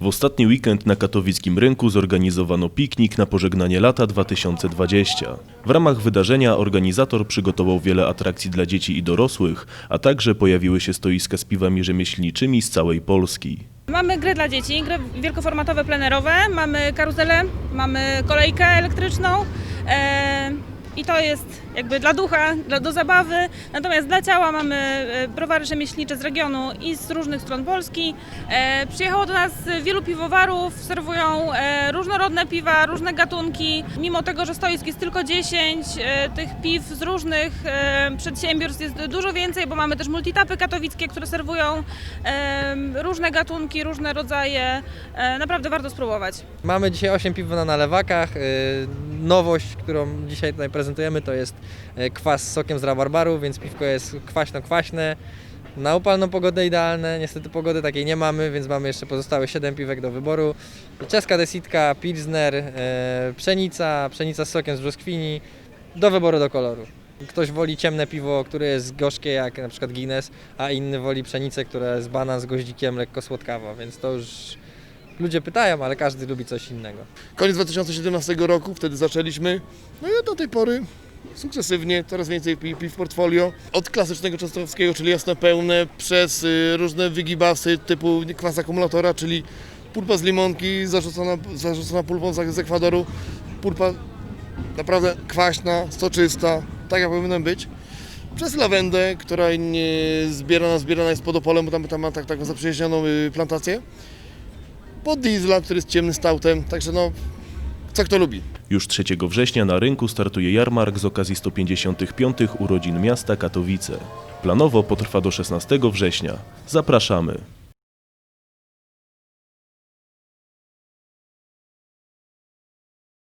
W ostatni weekend na katowickim rynku zorganizowano piknik na pożegnanie lata 2020. W ramach wydarzenia organizator przygotował wiele atrakcji dla dzieci i dorosłych, a także pojawiły się stoiska z piwami rzemieślniczymi z całej Polski. Mamy gry dla dzieci, gry wielkoformatowe, plenerowe, mamy karuzelę, mamy kolejkę elektryczną e, i to jest jakby dla ducha, dla, do zabawy. Natomiast dla ciała mamy e, browary rzemieślnicze z regionu i z różnych stron Polski. E, przyjechało do nas wielu piwowarów, serwują e, różnorodne piwa, różne gatunki. Mimo tego, że stoisk jest tylko 10, e, tych piw z różnych e, przedsiębiorstw jest dużo więcej, bo mamy też multitapy katowickie, które serwują em, różne gatunki, różne rodzaje. E, Naprawdę warto spróbować. Mamy dzisiaj 8 piw na nalewakach. Yy, Nowość, którą dzisiaj tutaj prezentujemy, to jest kwas z sokiem z rabarbaru, więc piwko jest kwaśno-kwaśne. Na upalną pogodę idealne, niestety pogody takiej nie mamy, więc mamy jeszcze pozostałe 7 piwek do wyboru. Czeska desitka, pilsner, yy, pszenica, pszenica z sokiem z brzoskwini, do wyboru do koloru. Ktoś woli ciemne piwo, które jest gorzkie jak na przykład Guinness, a inny woli pszenicę, która jest banan z goździkiem, lekko słodkawa, więc to już ludzie pytają, ale każdy lubi coś innego. Koniec 2017 roku, wtedy zaczęliśmy. No i do tej pory sukcesywnie coraz więcej pi- piw w portfolio. Od klasycznego częstochowskiego, czyli jasne pełne, przez y, różne wygibasy typu kwas akumulatora, czyli pulpa z limonki zarzucona, zarzucona pulpą z Ekwadoru. Pulpa naprawdę kwaśna, soczysta, tak jak powinna być. Przez lawendę, która nie zbierana, zbierana jest pod opolem, bo tam, tam ma tak, taką zaprzyjaźnioną y, plantację. Po diesla, który jest ciemny stautem, także no, co kto lubi. Już 3 września na rynku startuje jarmark z okazji 155 urodzin miasta Katowice. Planowo potrwa do 16 września. Zapraszamy.